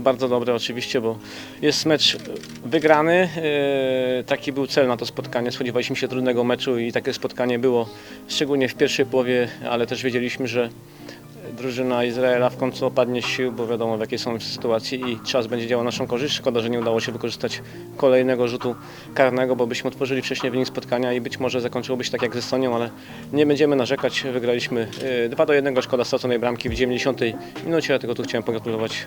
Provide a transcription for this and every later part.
bardzo dobre oczywiście, bo jest mecz wygrany. Yy, Taki był cel na to spotkanie. Spodziewaliśmy się trudnego meczu i takie spotkanie było, szczególnie w pierwszej połowie, ale też wiedzieliśmy, że drużyna Izraela w końcu opadnie z sił, bo wiadomo w jakiej są sytuacji i czas będzie działał na naszą korzyść. Szkoda, że nie udało się wykorzystać kolejnego rzutu karnego, bo byśmy otworzyli wcześniej wynik spotkania i być może zakończyłoby się tak jak ze Estonią, ale nie będziemy narzekać. Wygraliśmy yy, 2 do 1, szkoda straconej bramki w 90 minucie, dlatego tu chciałem pogratulować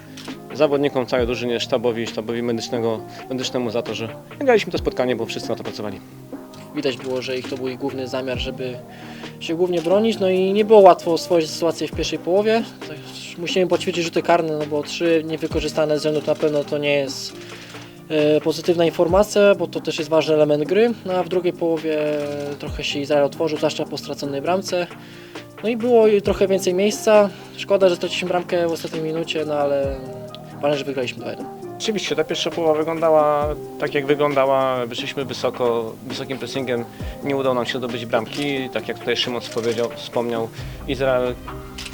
zawodnikom, całej drużynie, sztabowi, sztabowi medycznego, medycznemu za to, że wygraliśmy to spotkanie, bo wszyscy na to pracowali. Widać było, że ich to był ich główny zamiar, żeby się głównie bronić. No i nie było łatwo stworzyć sytuację w pierwszej połowie. Też Musimy poćwiczyć rzuty karne, no bo trzy niewykorzystane z rzędu na pewno to nie jest e, pozytywna informacja, bo to też jest ważny element gry. No a w drugiej połowie trochę się Izrael otworzył, zwłaszcza po straconej bramce. No i było trochę więcej miejsca. Szkoda, że straciliśmy bramkę w ostatniej minucie, no ale ważne, że wygraliśmy 2-1. Oczywiście ta pierwsza połowa wyglądała tak jak wyglądała, wyszliśmy wysoko, wysokim pressingiem, nie udało nam się zdobyć bramki, tak jak tutaj Szymon powiedział, wspomniał, Izrael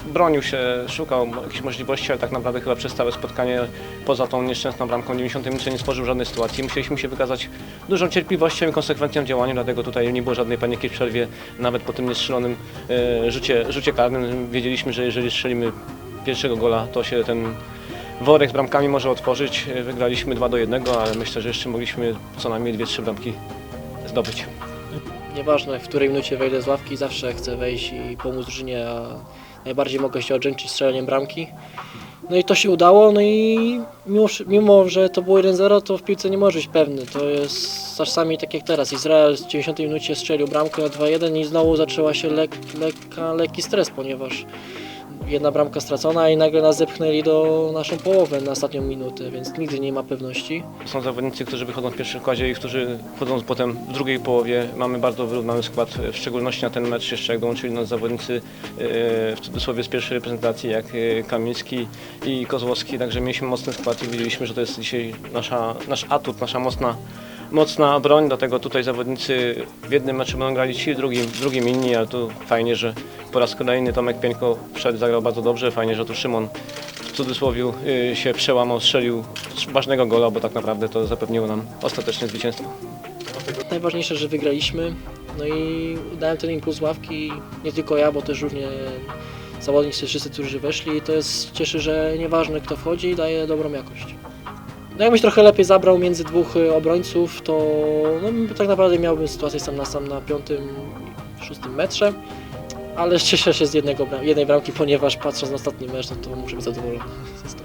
bronił się, szukał jakichś możliwości, ale tak naprawdę chyba przez całe spotkanie poza tą nieszczęsną bramką w 90 minucie nie stworzył żadnej sytuacji. Musieliśmy się wykazać dużą cierpliwością i konsekwentną działaniem, dlatego tutaj nie było żadnej paniki w przerwie, nawet po tym niestrzelonym e, rzucie, rzucie karnym. Wiedzieliśmy, że jeżeli strzelimy pierwszego gola, to się ten worek z bramkami może otworzyć. Wygraliśmy 2 do 1, ale myślę, że jeszcze mogliśmy co najmniej 2-3 bramki zdobyć. Nieważne w której minucie wejdę z ławki, zawsze chcę wejść i pomóc drużynie, a najbardziej mogę się odrzęczyć strzeleniem bramki. No i to się udało, no i mimo, mimo że to było 1-0, to w piłce nie może być pewny. To jest czasami tak jak teraz. Izrael w 90 minucie strzelił bramkę na 2-1 i znowu zaczęła się lek, lekka, lekki stres, ponieważ jedna bramka stracona i nagle nas zepchnęli do naszą połowę na ostatnią minutę, więc nigdy nie ma pewności. Są zawodnicy, którzy wychodzą w pierwszym składzie i którzy wchodzą potem w drugiej połowie. Mamy bardzo wyrównany skład, w szczególności na ten mecz jeszcze jak dołączyli nas zawodnicy e, w cudzysłowie z pierwszej reprezentacji jak e, Kamiński i Kozłowski, także mieliśmy mocny skład i wiedzieliśmy, że to jest dzisiaj nasza, nasz atut, nasza mocna mocna broń, dlatego tutaj zawodnicy w jednym meczu będą grali ci, w drugim, w drugim inni, ale tu fajnie, że po raz kolejny Tomek Pieńko wszedł, zagrał bardzo dobrze, fajnie, że tu Szymon w cudzysłowie y, się przełamał, strzelił ważnego gola, bo tak naprawdę to zapewniło nam ostateczne zwycięstwo. Najważniejsze, że wygraliśmy. No i dałem ten impuls ławki, nie tylko ja, bo też równie zawodnicy, wszyscy, którzy weszli. To jest cieszy, że nieważne kto wchodzi, daje dobrą jakość. No jakbyś trochę lepiej zabrał między dwóch y, obrońców, to no, tak naprawdę miałbym sytuację sam na sam na piątym, szóstym metrze. Ale cieszę się z jednego, jednej bramki, ponieważ patrząc na ostatni mecz, no to muszę być zadowolony.